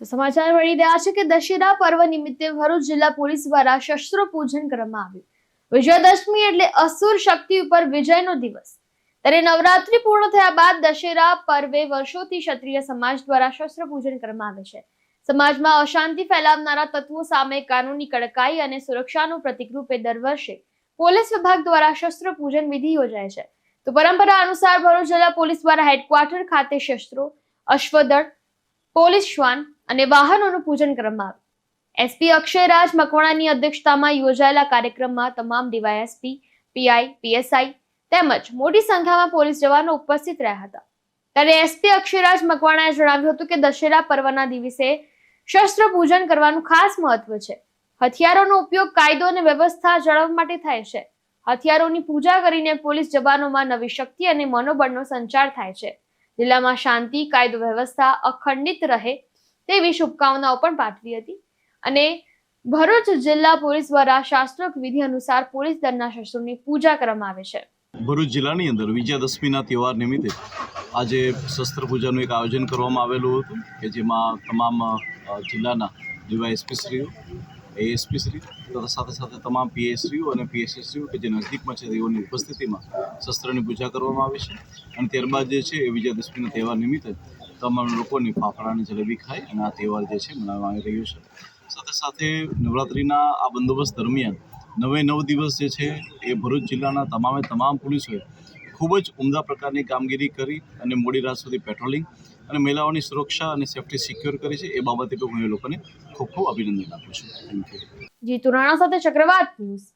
તો સમાચાર મળી રહ્યા છે કે દશેરા પર્વ નિમિત્તે ભરૂચ જિલ્લા પોલીસ દ્વારા શસ્ત્રો પૂજન કરવામાં આવ્યું. વિજયાદશમી એટલે અસુર શક્તિ ઉપર વિજયનો દિવસ. ત્યારે નવરાત્રી પૂર્ણ થયા બાદ દશેરા પર્વે વર્ષોથી ક્ષત્રિય સમાજ દ્વારા શસ્ત્ર પૂજન કરવામાં આવે છે. સમાજમાં અશાંતિ ફેલાવનારા તત્વો સામે કાનૂની કડકાઈ અને સુરક્ષાનું પ્રતિકરૂપે દર વર્ષે પોલીસ વિભાગ દ્વારા શસ્ત્ર પૂજન વિધિ યોજાય છે. તો પરંપરા અનુસાર ભરૂચ જિલ્લા પોલીસ દ્વારા હેડક્વાર્ટર ખાતે શસ્ત્રો, અશ્વદળ, પોલીસ શ્વાન અને વાહનોનું પૂજન કરવામાં આવ્યું. એસપી અક્ષયરાજ મકવાણાની અધ્યક્ષતામાં યોજાયેલા કાર્યક્રમમાં તમામ ડીવાયએસપી પીઆઈ પીએસઆઈ તેમજ મોટી સંખ્યામાં પોલીસ જવાનો ઉપસ્થિત રહ્યા હતા. ત્યારે એસપી અક્ષયરાજ મકવાણાએ જણાવ્યું હતું કે દશેરા પર્વના દિવસે શસ્ત્ર પૂજન કરવાનું ખાસ મહત્વ છે. હથિયારોનો ઉપયોગ કાયદો અને વ્યવસ્થા જાળવવા માટે થાય છે. હથિયારોની પૂજા કરીને પોલીસ જવાનોમાં નવી શક્તિ અને મનોબળનો સંચાર થાય છે. જિલ્લામાં શાંતિ, કાયદો વ્યવસ્થા અખંડિત રહે તેવી શુભકામનાઓ પણ પાઠવી હતી. અને ભરૂચ જિલ્લા પોલીસ દ્વારા શાસ્ત્રોક્ત વિધિ અનુસાર પોલીસ દળના શસ્ત્રોની પૂજા કરવામાં આવે છે. ભરૂચ જિલ્લાની અંદર વિજયાદશમીના તહેવાર નિમિત્તે આજે શસ્ત્ર પૂજાનું એક આયોજન કરવામાં આવેલું હતું કે જેમાં તમામ જિલ્લાના જેવા એસપીશ્રીઓ એએસપીશ્રી તથા સાથે સાથે તમામ પીએસશ્રીઓ અને પીએસએસશ્રીઓ કે જે નજદીકમાં છે તેઓની ઉપસ્થિતિમાં શસ્ત્રની પૂજા કરવામાં આવે છે. અને ત્યારબાદ જે છે એ વિજયાદશમીના તહેવાર નિમિત્તે તમામ લોકોની ફાફડાની જલેબી ખાય અને આ તહેવાર જે છે મનાવવામાં આવી રહ્યો છે. સાથે સાથે નવરાત્રિના આ બંદોબસ્ત દરમિયાન નવે નવ દિવસ જે છે એ ભરૂચ જિલ્લાના તમામે તમામ પોલીસોએ ખૂબ જ ઉમદા પ્રકારની કામગીરી કરી અને મોડી રાત સુધી પેટ્રોલિંગ અને મહિલાઓની સુરક્ષા અને સેફટી સિક્યોર કરી છે એ બાબતે પણ હું એ લોકોને ખૂબ ખૂબ અભિનંદન આપું છું. જીતુ રાણા સાથે ચક્રવાત ન્યૂઝ,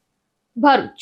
ભરૂચ.